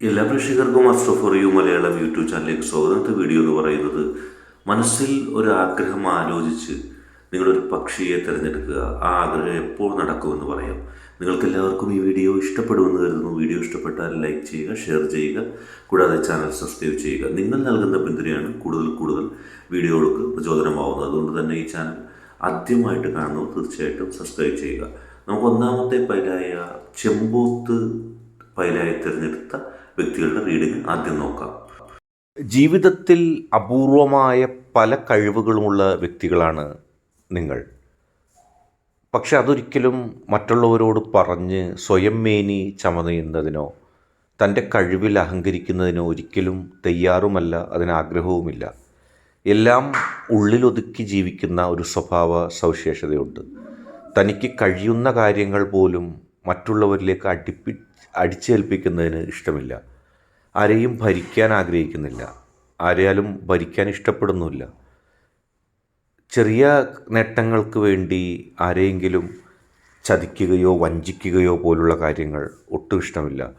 എല്ലാ പ്രേക്ഷകർക്കും astro for you Malayalam YouTube ചാനലിലേക്ക് സ്വാഗതത്തെ വീഡിയോ എന്ന് പറയുന്നത് മനസ്സിൽ ഒരു ആഗ്രഹം ആലോചിച്ച് നിങ്ങളൊരു പക്ഷിയെ തിരഞ്ഞെടുക്കുക ആ ആഗ്രഹം എപ്പോൾ നടക്കുമെന്ന് പറയാം. നിങ്ങൾക്ക് എല്ലാവർക്കും ഈ വീഡിയോ ഇഷ്ടപ്പെടുമെന്ന് കരുതുന്നു. വീഡിയോ ഇഷ്ടപ്പെട്ടാൽ ലൈക്ക് ചെയ്യുക ഷെയർ ചെയ്യുക കൂടാതെ ചാനൽ സബ്സ്ക്രൈബ് ചെയ്യുക. നിങ്ങൾ നൽകുന്ന പിന്തുണയാണ് കൂടുതൽ കൂടുതൽ വീഡിയോകൾക്ക് പ്രചോദനമാവുന്നത്. അതുകൊണ്ട് തന്നെ ഈ ചാനൽ ആദ്യമായിട്ട് കാണുന്നു തീർച്ചയായിട്ടും സബ്സ്ക്രൈബ് ചെയ്യുക. നമുക്ക് ഒന്നാമത്തെ പൈലായ ചെമ്പോത്ത് പൈലായി തിരഞ്ഞെടുത്ത വ്യക്തികളുടെ റീഡിംഗ് ആദ്യം നോക്കാം. ജീവിതത്തിൽ അപൂർവമായ പല കഴിവുകളുമുള്ള വ്യക്തികളാണ് നിങ്ങൾ. പക്ഷെ അതൊരിക്കലും മറ്റുള്ളവരോട് പറഞ്ഞ് സ്വയം മേനി ചമതയുന്നതിനോ തന്റെ കഴിവിൽ അഹങ്കരിക്കുന്നതിനോ ഒരിക്കലും തയ്യാറുമല്ല അതിനാഗ്രഹവുമില്ല. എല്ലാം ഉള്ളിലൊതുക്കി ജീവിക്കുന്ന ഒരു സ്വഭാവ സവിശേഷതയുണ്ട്. തനിക്ക് കഴിയുന്ന കാര്യങ്ങൾ പോലും മറ്റുള്ളവരിലേക്ക് അടിപ്പി അടിച്ചേൽപ്പിക്കുന്നതിന് ഇഷ്ടമില്ല. ആരെയും ഭരിക്കാൻ ആഗ്രഹിക്കുന്നില്ല. ആരെയാലും ഭരിക്കാൻ ഇഷ്ടപ്പെടുന്നുമില്ല. ചെറിയ നേട്ടങ്ങൾക്ക് വേണ്ടി ആരെയെങ്കിലും ചതിക്കുകയോ വഞ്ചിക്കുകയോ പോലുള്ള കാര്യങ്ങൾ ഒട്ടും ഇഷ്ടമില്ല.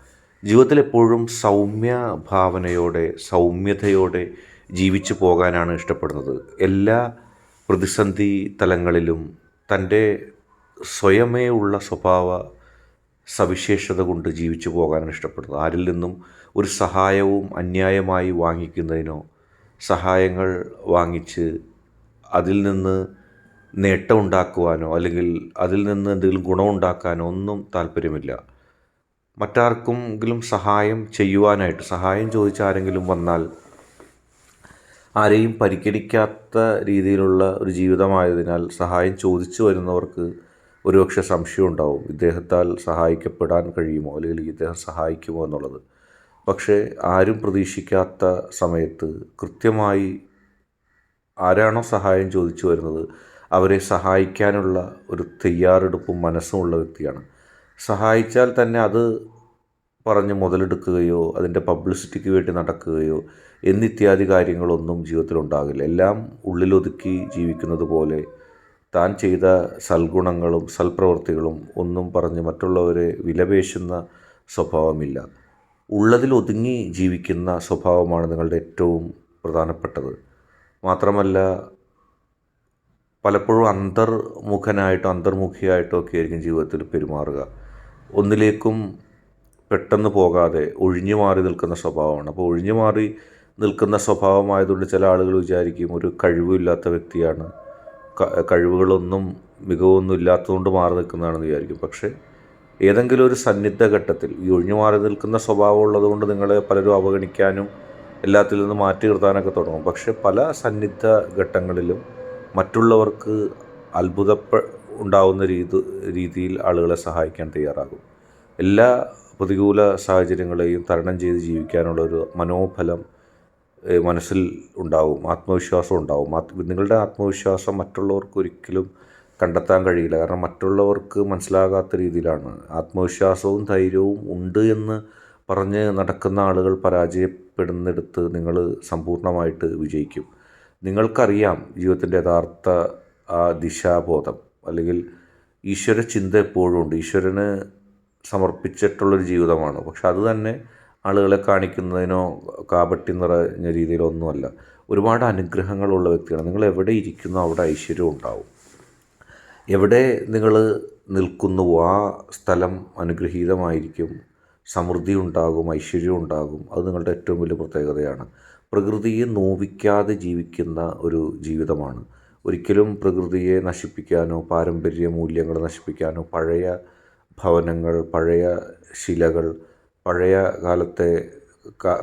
ജീവിതത്തിൽ എപ്പോഴും സൗമ്യ ഭാവനയോടെ സൗമ്യതയോടെ ജീവിച്ചു പോകാനാണ് ഇഷ്ടപ്പെടുന്നത്. എല്ലാ പ്രതിസന്ധി തലങ്ങളിലും തന്റെ സ്വയമേ ഉള്ള സ്വഭാവ സവിശേഷത കൊണ്ട് ജീവിച്ചു പോകാനാണ് ഇഷ്ടപ്പെടുന്നത്. ആരിൽ നിന്നും ഒരു സഹായവും അന്യായമായി വാങ്ങിക്കുന്നതിനോ സഹായങ്ങൾ വാങ്ങിച്ച് അതിൽ നിന്ന് നേട്ടമുണ്ടാക്കുവാനോ അല്ലെങ്കിൽ അതിൽ നിന്ന് എന്തെങ്കിലും ഗുണമുണ്ടാക്കാനോ ഒന്നും താല്പര്യമില്ല. മറ്റാർക്കെങ്കിലും സഹായം ചെയ്യുവാനായിട്ട് സഹായം ചോദിച്ച ആരെങ്കിലും വന്നാൽ ആരെയും പരിഗണിക്കാത്ത രീതിയിലുള്ള ഒരു ജീവിതമായതിനാൽ സഹായം ചോദിച്ചു വരുന്നവർക്ക് ഒരുപക്ഷെ സംശയം ഉണ്ടാവും ഇദ്ദേഹത്താൽ സഹായിക്കപ്പെടാൻ കഴിയുമോ? അല്ലെങ്കിൽ ഇദ്ദേഹം സഹായിക്കുമോ എന്നുള്ളത്. പക്ഷേ ആരും പ്രതീക്ഷിക്കാത്ത സമയത്ത് കൃത്യമായി ആരാണോ സഹായം ചോദിച്ചു വരുന്നത് അവരെ സഹായിക്കാനുള്ള ഒരു തയ്യാറെടുപ്പും മനസ്സുമുള്ള വ്യക്തിയാണ്. സഹായിച്ചാൽ തന്നെ അത് പറഞ്ഞ് മുതലെടുക്കുകയോ അതിന്റെ പബ്ലിസിറ്റിക്ക് വേണ്ടി നടക്കുകയോ എന്നിത്യാദി കാര്യങ്ങളൊന്നും ജീവിതത്തിൽ ഉണ്ടാകില്ല എല്ലാം ഉള്ളിലൊതുക്കി ജീവിക്കുന്നത് പോലെ താൻ ചെയ്ത സൽഗുണങ്ങളും സൽപ്രവൃത്തികളും ഒന്നും പറഞ്ഞ് മറ്റുള്ളവരെ വിലപേശുന്ന സ്വഭാവമില്ല. ഉള്ളതിൽ ഒതുങ്ങി ജീവിക്കുന്ന സ്വഭാവമാണ് നിങ്ങളുടെ ഏറ്റവും പ്രധാനപ്പെട്ടത്. മാത്രമല്ല പലപ്പോഴും അന്തർമുഖനായിട്ടോ അന്തർമുഖിയായിട്ടോ ഒക്കെ ആയിരിക്കും ജീവിതത്തിൽ പെരുമാറുക. ഒന്നിലേക്കും പെട്ടെന്ന് പോകാതെ ഒഴിഞ്ഞു മാറി നിൽക്കുന്ന സ്വഭാവമാണ്. അപ്പോൾ ഒഴിഞ്ഞു മാറി നിൽക്കുന്ന സ്വഭാവമായതുകൊണ്ട് ചില ആളുകൾ വിചാരിക്കും ഒരു കഴിവില്ലാത്ത വ്യക്തിയാണ് കഴിവുകളൊന്നും മികവൊന്നും ഇല്ലാത്തതുകൊണ്ട് മാറി നിൽക്കുന്നതാണെന്ന് വിചാരിക്കും. പക്ഷേ ഏതെങ്കിലും ഒരു സന്നിഗ്ധ ഘട്ടത്തിൽ ഈ ഒഴിഞ്ഞു മാറി നിൽക്കുന്ന സ്വഭാവം ഉള്ളതുകൊണ്ട് നിങ്ങളെ പലരും അവഗണിക്കാനും എല്ലാത്തിൽ നിന്ന് മാറ്റി നിർത്താനൊക്കെ തുടങ്ങും. പക്ഷേ പല സന്നിഗ്ധ ഘട്ടങ്ങളിലും മറ്റുള്ളവർക്ക് അത്ഭുതപ്പെ ഉണ്ടാവുന്ന രീതി രീതിയിൽ ആളുകളെ സഹായിക്കാൻ തയ്യാറാകും. എല്ലാ പ്രതികൂല സാഹചര്യങ്ങളെയും തരണം ചെയ്ത് ജീവിക്കാനുള്ള ഒരു മനോബലം മനസ്സിൽ ഉണ്ടാവും ആത്മവിശ്വാസം ഉണ്ടാവും. നിങ്ങളുടെ ആത്മവിശ്വാസം മറ്റുള്ളവർക്ക് ഒരിക്കലും കണ്ടെത്താൻ കഴിയില്ല. കാരണം മറ്റുള്ളവർക്ക് മനസ്സിലാകാത്ത രീതിയിലാണ്. ആത്മവിശ്വാസവും ധൈര്യവും ഉണ്ട് എന്ന് പറഞ്ഞ് നടക്കുന്ന ആളുകൾ പരാജയപ്പെടുന്നിടത്ത് നിങ്ങൾ സമ്പൂർണമായിട്ട് വിജയിക്കും. നിങ്ങൾക്കറിയാം ജീവിതത്തിന്റെ യഥാർത്ഥ ആ ദിശാബോധം. അല്ലെങ്കിൽ ഈശ്വര ചിന്ത എപ്പോഴും ഉണ്ട്. ഈശ്വരന് സമർപ്പിച്ചിട്ടുള്ളൊരു ജീവിതമാണ്. പക്ഷെ അത് തന്നെ ആളുകളെ കാണിക്കുന്നതിനോ കാപട്ടി നിറഞ്ഞ രീതിയിലോ ഒന്നുമല്ല ഒരുപാട് അനുഗ്രഹങ്ങളുള്ള വ്യക്തിയാണ്. നിങ്ങൾ എവിടെ ഇരിക്കുന്നു അവിടെ ഐശ്വര്യം ഉണ്ടാവും. എവിടെ നിങ്ങൾ നിൽക്കുന്നുവോ ആ സ്ഥലം അനുഗ്രഹീതമായിരിക്കും സമൃദ്ധി ഉണ്ടാകും ഐശ്വര്യം ഉണ്ടാകും. അത് നിങ്ങളുടെ ഏറ്റവും വലിയ പ്രത്യേകതയാണ്. പ്രകൃതിയെ നോവിക്കാതെ ജീവിക്കുന്ന ഒരു ജീവിതമാണ്. ഒരിക്കലും പ്രകൃതിയെ നശിപ്പിക്കാനോ പാരമ്പര്യ മൂല്യങ്ങൾ നശിപ്പിക്കാനോ പഴയ ഭവനങ്ങൾ പഴയ ശിലകൾ പഴയ കാലത്തെ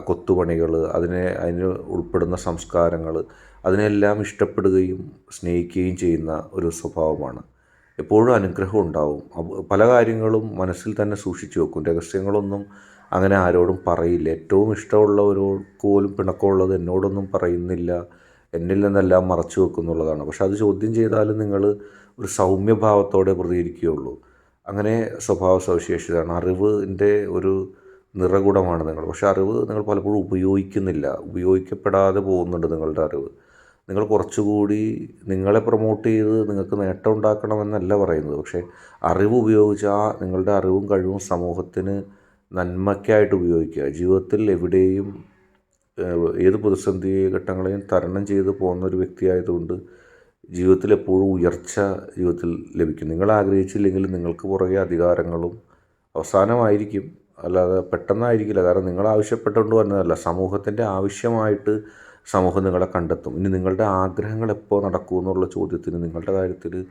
കൊത്തുപണികൾ അതിനെ അതിന് ഉൾപ്പെടുന്ന സംസ്കാരങ്ങൾ അതിനെല്ലാം ഇഷ്ടപ്പെടുകയും സ്നേഹിക്കുകയും ചെയ്യുന്ന ഒരു സ്വഭാവമാണ്. എപ്പോഴും അനുഗ്രഹം ഉണ്ടാവും. പല കാര്യങ്ങളും മനസ്സിൽ തന്നെ സൂക്ഷിച്ചു വെക്കും. രഹസ്യങ്ങളൊന്നും അങ്ങനെ ആരോടും പറയില്ല. ഏറ്റവും ഇഷ്ടമുള്ളവരോട് പോലും പിണക്കമുള്ളത് എന്നോടൊന്നും പറയുന്നില്ല. എന്നിൽ നിന്നെല്ലാം മറച്ചു വെക്കുന്നുള്ളതാണ് പക്ഷെ അത് ചോദ്യം ചെയ്താലും നിങ്ങൾ ഒരു സൗമ്യഭാവത്തോടെ പ്രതികരിക്കുകയുള്ളൂ. അങ്ങനെ സ്വഭാവ സവിശേഷതയാണ് അറിവിന്റെ ഒരു നിറകുടമാണ് നിങ്ങൾ. പക്ഷേ അറിവ് നിങ്ങൾ പലപ്പോഴും ഉപയോഗിക്കുന്നില്ല. ഉപയോഗിക്കപ്പെടാതെ പോകുന്നുണ്ട് നിങ്ങളുടെ അറിവ്. നിങ്ങൾ കുറച്ചുകൂടി നിങ്ങളെ പ്രൊമോട്ട് ചെയ്ത് നിങ്ങൾക്ക് നേട്ടം ഉണ്ടാക്കണമെന്നല്ല പറയുന്നത്. പക്ഷേ അറിവ് ഉപയോഗിച്ച് ആ നിങ്ങളുടെ അറിവും കഴിവും സമൂഹത്തിന് നന്മയ്ക്കായിട്ട് ഉപയോഗിക്കുക. ജീവിതത്തിൽ എവിടെയും ഏത് പ്രതിസന്ധി ഘട്ടങ്ങളെയും തരണം ചെയ്ത് പോകുന്ന ഒരു വ്യക്തിയായതുകൊണ്ട് ജീവിതത്തിൽ എപ്പോഴും ഉയർച്ച ജീവിതത്തിൽ ലഭിക്കും. നിങ്ങൾ ആഗ്രഹിച്ചില്ലെങ്കിൽ നിങ്ങൾക്ക് പുറകെ അധികാരങ്ങളും അവസാനമായിരിക്കും. അല്ലാതെ പെട്ടെന്നായിരിക്കില്ല. കാരണം നിങ്ങൾ ആവശ്യപ്പെട്ടുകൊണ്ട് വന്നതല്ല. സമൂഹത്തിന്റെ ആവശ്യമായിട്ട് സമൂഹം നിങ്ങളെ കണ്ടെത്തും. ഇനി നിങ്ങളുടെ ആഗ്രഹങ്ങൾ എപ്പോൾ നടക്കൂ എന്നുള്ള ചോദ്യത്തിന് നിങ്ങളുടെ കാര്യത്തിൽ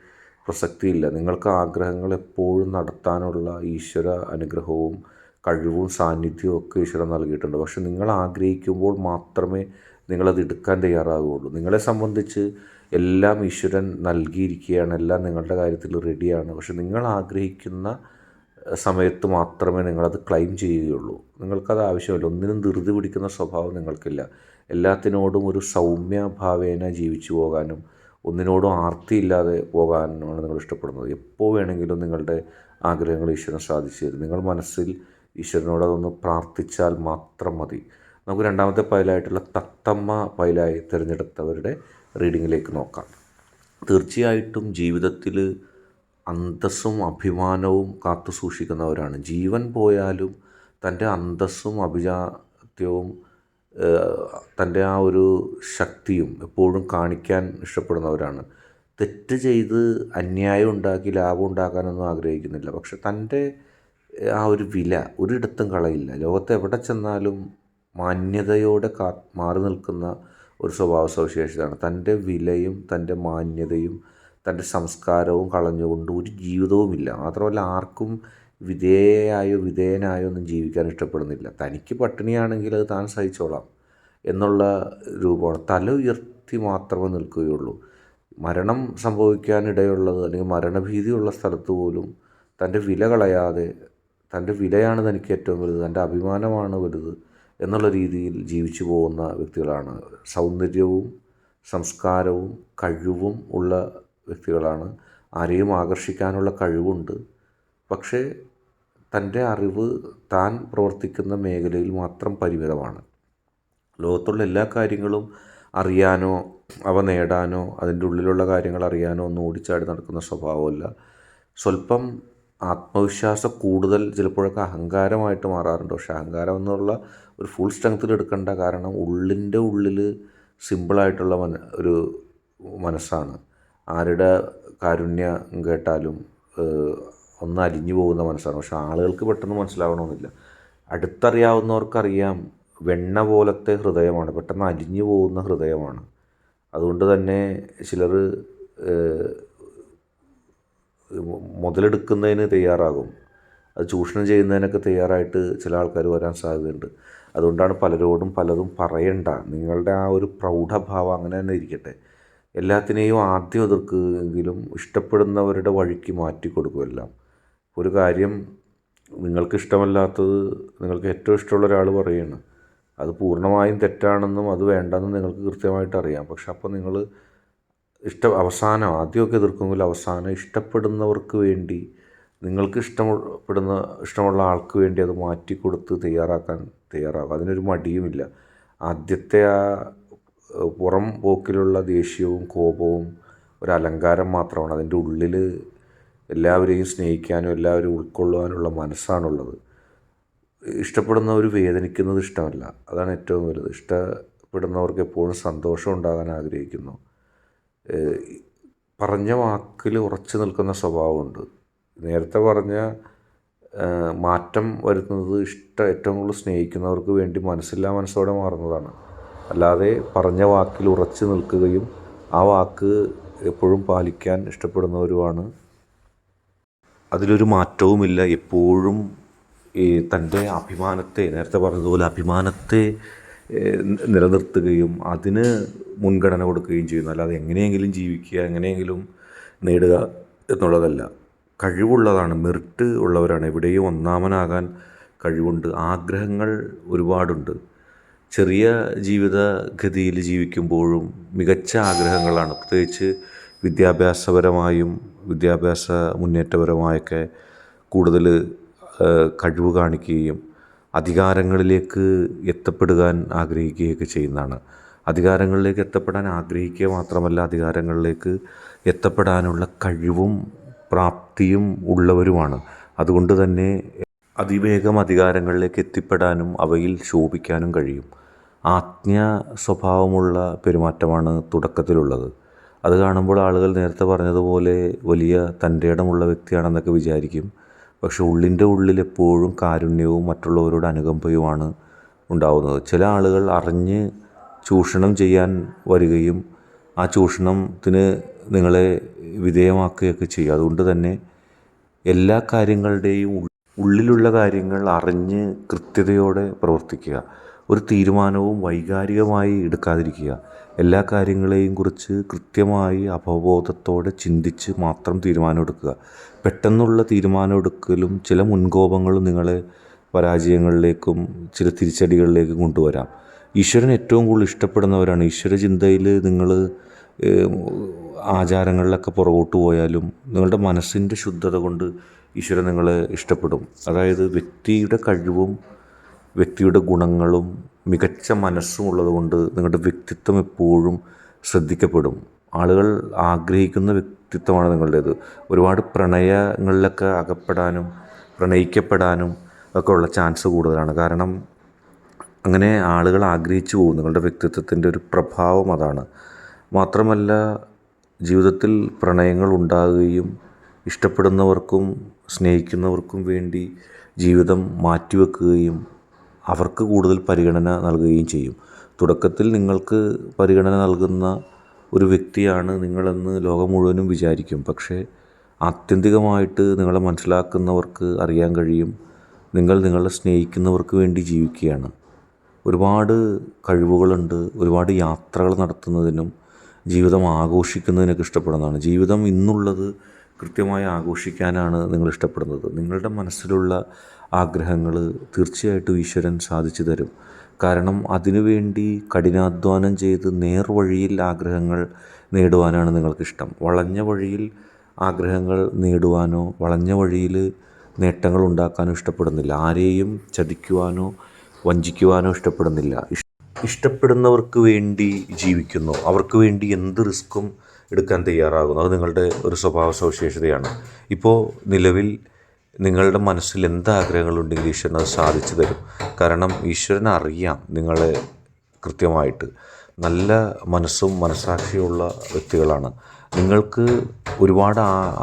പ്രസക്തിയില്ല. നിങ്ങൾക്ക് ആഗ്രഹങ്ങൾ എപ്പോഴും നടത്താനുള്ള ഈശ്വര അനുഗ്രഹവും കഴിവും സാന്നിധ്യവും ഒക്കെ ഈശ്വരൻ നൽകിയിട്ടുണ്ട്. പക്ഷെ നിങ്ങൾ ആഗ്രഹിക്കുമ്പോൾ മാത്രമേ നിങ്ങളത് എടുക്കാൻ തയ്യാറാവുകയുള്ളൂ. നിങ്ങളെ സംബന്ധിച്ച് എല്ലാം ഈശ്വരൻ നൽകിയിരിക്കുകയാണ്. എല്ലാം നിങ്ങളുടെ കാര്യത്തിൽ റെഡിയാണ് പക്ഷെ നിങ്ങൾ ആഗ്രഹിക്കുന്ന സമയത്ത് മാത്രമേ നിങ്ങളത് ക്ലെയിം ചെയ്യുകയുള്ളൂ. നിങ്ങൾക്കത് ആവശ്യമില്ല. ഒന്നിനും ധൃതി പിടിക്കുന്ന സ്വഭാവം നിങ്ങൾക്കില്ല. എല്ലാത്തിനോടും ഒരു സൗമ്യ ഭാവേന ജീവിച്ചു പോകാനും ഒന്നിനോടും ആർത്തിയില്ലാതെ പോകാനുമാണ് നിങ്ങൾ ഇഷ്ടപ്പെടുന്നത്. എപ്പോൾ വേണമെങ്കിലും നിങ്ങളുടെ ആഗ്രഹങ്ങൾ ഈശ്വരൻ സാധിച്ചു തരും. നിങ്ങൾ മനസ്സിൽ ഈശ്വരനോട് അതൊന്ന് പ്രാർത്ഥിച്ചാൽ മാത്രം മതി. നമുക്ക് രണ്ടാമത്തെ പൈലായിട്ടുള്ള തത്തമ്മ പൈലായി തിരഞ്ഞെടുത്തവരുടെ റീഡിങ്ങിലേക്ക് നോക്കാം. തീർച്ചയായിട്ടും ജീവിതത്തിൽ അന്തസ്സും അഭിമാനവും കാത്തു സൂക്ഷിക്കുന്നവരാണ്. ജീവൻ പോയാലും തന്റെ അന്തസ്സും അഭിജാത്യവും തന്റെ ആ ഒരു ശക്തിയും എപ്പോഴും കാണിക്കാൻ ഇഷ്ടപ്പെടുന്നവരാണ്. തെറ്റ് ചെയ്ത് അന്യായം ഉണ്ടാക്കി ലാഭം ഉണ്ടാക്കാനൊന്നും ആഗ്രഹിക്കുന്നില്ല. പക്ഷെ തന്റെ ആ ഒരു വില ഒരിടത്തും കളയില്ല. ലോകത്ത് എവിടെ ചെന്നാലും മാന്യതയോടെ കാ മാറി നിൽക്കുന്ന ഒരു സ്വഭാവ സവിശേഷതയാണ്. തന്റെ വിലയും തന്റെ മാന്യതയും തന്റെ സംസ്കാരവും കളഞ്ഞുകൊണ്ട് ഒരു ജീവിതവുമില്ല. മാത്രമല്ല ആർക്കും വിധേയയായോ വിധേയനായോ ഒന്നും ജീവിക്കാൻ ഇഷ്ടപ്പെടുന്നില്ല. തനിക്ക് പട്ടിണിയാണെങ്കിൽ അത് താൻ സഹിച്ചോളാം എന്നുള്ള രൂപമാണ്. തല ഉയർത്തി മാത്രമേ നിൽക്കുകയുള്ളൂ. മരണം സംഭവിക്കാനിടയുള്ളത് അല്ലെങ്കിൽ മരണഭീതിയുള്ള സ്ഥലത്ത് പോലും തന്റെ വില കളയാതെ തന്റെ വിലയാണ് തനിക്ക് ഏറ്റവും വലുത് തന്റെ അഭിമാനമാണ് വലുത് എന്നുള്ള രീതിയിൽ ജീവിച്ചു പോകുന്ന വ്യക്തികളാണ്. സൗന്ദര്യവും സംസ്കാരവും കഴിവും ഉള്ള വ്യക്തികളാണ്. ആരെയും ആകർഷിക്കാനുള്ള കഴിവുണ്ട്. പക്ഷേ തന്റെ അറിവ് താൻ പ്രവർത്തിക്കുന്ന മേഖലയിൽ മാത്രം പരിമിതമാണ്. ലോകത്തുള്ള എല്ലാ കാര്യങ്ങളും അറിയാനോ അവ നേടാനോ അതിന്റെ ഉള്ളിലുള്ള കാര്യങ്ങൾ അറിയാനോ ഒന്നും ഓടിച്ചാടി നടക്കുന്ന സ്വഭാവമല്ല. സ്വല്പം ആത്മവിശ്വാസ കൂടുതൽ ചിലപ്പോഴൊക്കെ അഹങ്കാരമായിട്ട് മാറാറുണ്ട്. പക്ഷേ അഹങ്കാരം എന്നുള്ള ഒരു ഫുൾ സ്ട്രെങ്ത്തിൽ എടുക്കേണ്ട കാരണം ഉള്ളിന്റെ ഉള്ളിൽ സിമ്പിളായിട്ടുള്ള മന ഒരു മനസ്സാണ്. ആരുടെ കാരുണ്യം കേട്ടാലും ഒന്ന് അലിഞ്ഞു പോകുന്ന മനസ്സാണ്. പക്ഷെ ആളുകൾക്ക് പെട്ടെന്ന് മനസ്സിലാവണമെന്നില്ല. അടുത്തറിയാവുന്നവർക്കറിയാം വെണ്ണ പോലത്തെ ഹൃദയമാണ് പെട്ടെന്ന് അലിഞ്ഞു പോകുന്ന ഹൃദയമാണ്. അതുകൊണ്ട് തന്നെ ചിലർ മുതലെടുക്കുന്നതിന് തയ്യാറാകും. അത് ചൂഷണം ചെയ്യുന്നതിനൊക്കെ തയ്യാറായിട്ട് ചില ആൾക്കാർ വരാൻ സാധ്യതയുണ്ട്. അതുകൊണ്ടാണ് പലരോടും പലതും പറയണ്ട. നിങ്ങളുടെ ആ ഒരു പ്രൗഢഭാവം അങ്ങനെ തന്നെ ഇരിക്കട്ടെ. എല്ലാത്തിനെയും ആദ്യം എതിർക്കുമെങ്കിലും ഇഷ്ടപ്പെടുന്നവരുടെ വഴിക്ക് മാറ്റി കൊടുക്കുമെല്ലാം ഒരു കാര്യം നിങ്ങൾക്ക് ഇഷ്ടമല്ലാത്തത് നിങ്ങൾക്ക് ഏറ്റവും ഇഷ്ടമുള്ള ഒരാൾ പറയുകയാണ് അത് പൂർണമായും തെറ്റാണെന്നും അത് വേണ്ടെന്നും നിങ്ങൾക്ക് കൃത്യമായിട്ട് അറിയാം. പക്ഷെ അപ്പോൾ നിങ്ങൾ ഇഷ്ടം അവസാനം ആദ്യമൊക്കെ എതിർക്കുമെങ്കിൽ അവസാനം ഇഷ്ടപ്പെടുന്നവർക്ക് വേണ്ടി നിങ്ങൾക്ക് ഇഷ്ടപ്പെടുന്ന ഇഷ്ടമുള്ള ആൾക്ക് വേണ്ടി അത് മാറ്റി കൊടുത്ത് തയ്യാറാക്കാൻ തയ്യാറാകും. അതിനൊരു മടിയുമില്ല. ആദ്യത്തെ ആ പുറം പോക്കിലുള്ള ദേഷ്യവും കോപവും ഒരു അലങ്കാരം മാത്രമാണ്. അതിന്റെ ഉള്ളിൽ എല്ലാവരെയും സ്നേഹിക്കാനും എല്ലാവരും ഉൾക്കൊള്ളുവാനുള്ള മനസ്സാണുള്ളത്. ഇഷ്ടപ്പെടുന്നവർ വേദനിക്കുന്നത് ഇഷ്ടമല്ല. അതാണ് ഏറ്റവും വലുത്. ഇഷ്ടപ്പെടുന്നവർക്ക് എപ്പോഴും സന്തോഷം ഉണ്ടാകാൻ ആഗ്രഹിക്കുന്നു. പറഞ്ഞ വാക്കിൽ ഉറച്ചു നിൽക്കുന്ന സ്വഭാവമുണ്ട്. നേരത്തെ പറഞ്ഞ മാറ്റം വരുന്നത് ഇഷ്ടം ഏറ്റവും കൂടുതൽ സ്നേഹിക്കുന്നവർക്ക് വേണ്ടി മനസ്സില്ലാ മനസ്സോടെ മാറുന്നതാണ്. അല്ലാതെ പറഞ്ഞ വാക്കിൽ ഉറച്ചു നിൽക്കുകയും ആ വാക്ക് എപ്പോഴും പാലിക്കാൻ ഇഷ്ടപ്പെടുന്നവരുമാണ്. അതിലൊരു മാറ്റവുമില്ല. എപ്പോഴും ഈ തന്റെ അഭിമാനത്തെ നേരത്തെ പറഞ്ഞതുപോലെ അഭിമാനത്തെ നിലനിർത്തുകയും അതിന് മുൻഗണന കൊടുക്കുകയും ചെയ്യുന്നു. അല്ലാതെ എങ്ങനെയെങ്കിലും ജീവിക്കുക എങ്ങനെയെങ്കിലും നേടുക എന്നുള്ളതല്ല. കഴിവുള്ളതാണ് മെറിറ്റ് ഉള്ളവരാണ്. എവിടെയും ഒന്നാമനാകാൻ കഴിവുണ്ട്. ആഗ്രഹങ്ങൾ ഒരുപാടുണ്ട്. ചെറിയ ജീവിതഗതിയിൽ ജീവിക്കുമ്പോഴും മികച്ച ആഗ്രഹങ്ങളാണ്. പ്രത്യേകിച്ച് വിദ്യാഭ്യാസപരമായും വിദ്യാഭ്യാസ മുന്നേറ്റപരമായൊക്കെ കൂടുതൽ കഴിവ് കാണിക്കുകയും അധികാരങ്ങളിലേക്ക് എത്തപ്പെടുവാൻ ആഗ്രഹിക്കുകയൊക്കെ ചെയ്യുന്നതാണ്. അധികാരങ്ങളിലേക്ക് എത്തപ്പെടാൻ ആഗ്രഹിക്കുക മാത്രമല്ല അധികാരങ്ങളിലേക്ക് എത്തപ്പെടാനുള്ള കഴിവും പ്രാപ്തിയും ഉള്ളവരുമാണ്. അതുകൊണ്ട് തന്നെ അതിവേഗം അധികാരങ്ങളിലേക്ക് എത്തിപ്പെടാനും അവയിൽ ശോഭിക്കാനും കഴിയും. ആജ്ഞ സ്വഭാവമുള്ള പെരുമാറ്റമാണ് തുടക്കത്തിലുള്ളത്. അത് കാണുമ്പോൾ ആളുകൾ നേരത്തെ പറഞ്ഞതുപോലെ വലിയ തന്റെ ഇടമുള്ള വ്യക്തിയാണെന്നൊക്കെ വിചാരിക്കും. പക്ഷെ ഉള്ളിന്റെ ഉള്ളിൽ എപ്പോഴും കാരുണ്യവും മറ്റുള്ളവരോട് അനുകമ്പയുമാണ് ഉണ്ടാവുന്നത്. ചില ആളുകൾ അറിഞ്ഞ് ചൂഷണം ചെയ്യാൻ വരികയും ആ ചൂഷണത്തിന് നിങ്ങളെ വിധേയമാക്കുകയൊക്കെ ചെയ്യും. അതുകൊണ്ട് തന്നെ എല്ലാ കാര്യങ്ങളുടെയും ഉള്ളിലുള്ള കാര്യങ്ങൾ അറിഞ്ഞ് കൃത്യതയോടെ പ്രവർത്തിക്കുക. ഒരു തീരുമാനവും വൈകാരികമായി എടുക്കാതിരിക്കുക. എല്ലാ കാര്യങ്ങളെയും കുറിച്ച് കൃത്യമായി അവബോധത്തോടെ ചിന്തിച്ച് മാത്രം തീരുമാനമെടുക്കുക പെട്ടെന്നുള്ള തീരുമാനമെടുക്കലും ചില മുൻകോപങ്ങളും നിങ്ങളെ പരാജയങ്ങളിലേക്കും ചില തിരിച്ചടികളിലേക്കും കൊണ്ടുവരാം. ഈശ്വരൻ ഏറ്റവും കൂടുതൽ ഇഷ്ടപ്പെടുന്നവരാണ്. ഈശ്വര ചിന്തയിൽ നിങ്ങൾ ആചാരങ്ങളിലൊക്കെ പുറകോട്ട് പോയാലും നിങ്ങളുടെ മനസ്സിന്റെ ശുദ്ധത കൊണ്ട് ഈശ്വരൻ നിങ്ങളെ ഇഷ്ടപ്പെടും. അതായത് വ്യക്തിയുടെ കഴിവും വ്യക്തിയുടെ ഗുണങ്ങളും മികച്ച മനസ്സും ഉള്ളതുകൊണ്ട് നിങ്ങളുടെ വ്യക്തിത്വം എപ്പോഴും ശ്രദ്ധിക്കപ്പെടും. ആളുകൾ ആഗ്രഹിക്കുന്ന വ്യക്തിത്വമാണ് നിങ്ങളുടേത്. ഒരുപാട് പ്രണയങ്ങളിലൊക്കെ അകപ്പെടാനും പ്രണയിക്കപ്പെടാനും ഒക്കെ ഉള്ള ചാൻസ് കൂടുതലാണ്. കാരണം അങ്ങനെ ആളുകൾ ആഗ്രഹിച്ചു പോകും. നിങ്ങളുടെ വ്യക്തിത്വത്തിന്റെ ഒരു പ്രഭാവം അതാണ്. മാത്രമല്ല ജീവിതത്തിൽ പ്രണയങ്ങൾ ഉണ്ടാകുകയും ഇഷ്ടപ്പെടുന്നവർക്കും സ്നേഹിക്കുന്നവർക്കും വേണ്ടി ജീവിതം മാറ്റിവെക്കുകയും അവർക്ക് കൂടുതൽ പരിഗണന നൽകുകയും ചെയ്യും. തുടക്കത്തിൽ നിങ്ങൾക്ക് പരിഗണന നൽകുന്ന ഒരു വ്യക്തിയാണ് നിങ്ങളെന്ന് ലോകം മുഴുവനും വിചാരിക്കും. പക്ഷേ ആത്യന്തികമായിട്ട് നിങ്ങളെ മനസ്സിലാക്കുന്നവർക്ക് അറിയാൻ കഴിയും. നിങ്ങൾ നിങ്ങളെ സ്നേഹിക്കുന്നവർക്ക് വേണ്ടി ജീവിക്കുകയാണ്. ഒരുപാട് കഴിവുകളുണ്ട്. ഒരുപാട് യാത്രകൾ നടത്തുന്നതിനും ജീവിതം ആഘോഷിക്കുന്നതിനൊക്കെ ഇഷ്ടപ്പെടുന്നതാണ്. ജീവിതം ഇന്നുള്ളത് കൃത്യമായി ആഘോഷിക്കാനാണ് നിങ്ങൾ ഇഷ്ടപ്പെടുന്നത്. നിങ്ങളുടെ മനസ്സിലുള്ള ആഗ്രഹങ്ങൾ തീർച്ചയായിട്ടും ഈശ്വരൻ സാധിച്ചു തരും. കാരണം അതിനുവേണ്ടി കഠിനാധ്വാനം ചെയ്ത് നേർവഴിയിൽ ആഗ്രഹങ്ങൾ നേടുവാനാണ് നിങ്ങൾക്കിഷ്ടം. വളഞ്ഞ വഴിയിൽ ആഗ്രഹങ്ങൾ നേടുവാനോ വളഞ്ഞ വഴിയിൽ നേട്ടങ്ങൾ ഉണ്ടാക്കാനോ ഇഷ്ടപ്പെടുന്നില്ല. ആരെയും ചതിക്കുവാനോ വഞ്ചിക്കുവാനോ ഇഷ്ടപ്പെടുന്നില്ല. ഇഷ്ടപ്പെടുന്നവർക്ക് വേണ്ടി ജീവിക്കുന്നു. അവർക്ക് വേണ്ടി എന്ത് റിസ്ക്കും എടുക്കാൻ തയ്യാറാകുന്നു. അത് നിങ്ങളുടെ ഒരു സ്വഭാവ സവിശേഷതയാണ്. ഇപ്പോൾ നിലവിൽ നിങ്ങളുടെ മനസ്സിൽ എന്ത് ആഗ്രഹങ്ങളുണ്ടെങ്കിലും ഈശ്വരൻ അത് സാധിച്ചു തരും? കാരണം ഈശ്വരൻ അറിയാം നിങ്ങളെ കൃത്യമായിട്ട്. നല്ല മനസ്സും മനസ്സാക്ഷിയുള്ള വ്യക്തികളാണ്. നിങ്ങൾക്ക് ഒരുപാട്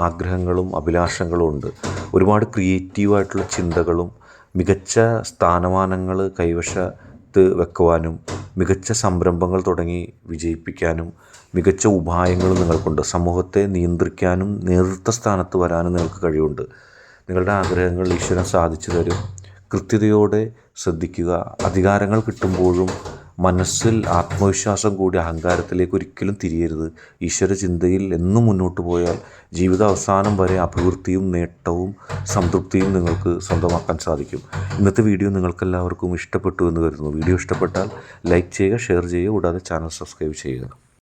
ആഗ്രഹങ്ങളും അഭിലാഷങ്ങളും ഉണ്ട്. ഒരുപാട് ക്രിയേറ്റീവായിട്ടുള്ള ചിന്തകളും മികച്ച സ്ഥാനമാനങ്ങൾ കൈവശത്ത് വെക്കുവാനും മികച്ച സംരംഭങ്ങൾ തുടങ്ങി വിജയിപ്പിക്കാനും മികച്ച ഉപായങ്ങൾ നിങ്ങൾക്കുണ്ട്. സമൂഹത്തെ നിയന്ത്രിക്കാനും നേതൃത്വ സ്ഥാനത്ത് വരാനും നിങ്ങൾക്ക് കഴിവുണ്ട്. നിങ്ങളുടെ ആഗ്രഹങ്ങൾ ഈശ്വരൻ സാധിച്ചു തരും. കൃത്യതയോടെ ശ്രദ്ധിക്കുക. അധികാരങ്ങൾ കിട്ടുമ്പോഴും മനസ്സിൽ ആത്മവിശ്വാസം കൂടി അഹങ്കാരത്തിലേക്ക് ഒരിക്കലും തിരിയരുത്. ഈശ്വര ചിന്തയിൽ എന്നും മുന്നോട്ട് പോയാൽ ജീവിത അവസാനം വരെ അഭിവൃദ്ധിയും നേട്ടവും സംതൃപ്തിയും നിങ്ങൾക്ക് സ്വന്തമാക്കാൻ സാധിക്കും. ഇന്നത്തെ വീഡിയോ നിങ്ങൾക്കെല്ലാവർക്കും ഇഷ്ടപ്പെട്ടു എന്ന് കരുതുന്നു. വീഡിയോ ഇഷ്ടപ്പെട്ടാൽ ലൈക്ക് ചെയ്യുക ഷെയർ ചെയ്യുക കൂടാതെ ചാനൽ സബ്സ്ക്രൈബ് ചെയ്യുക.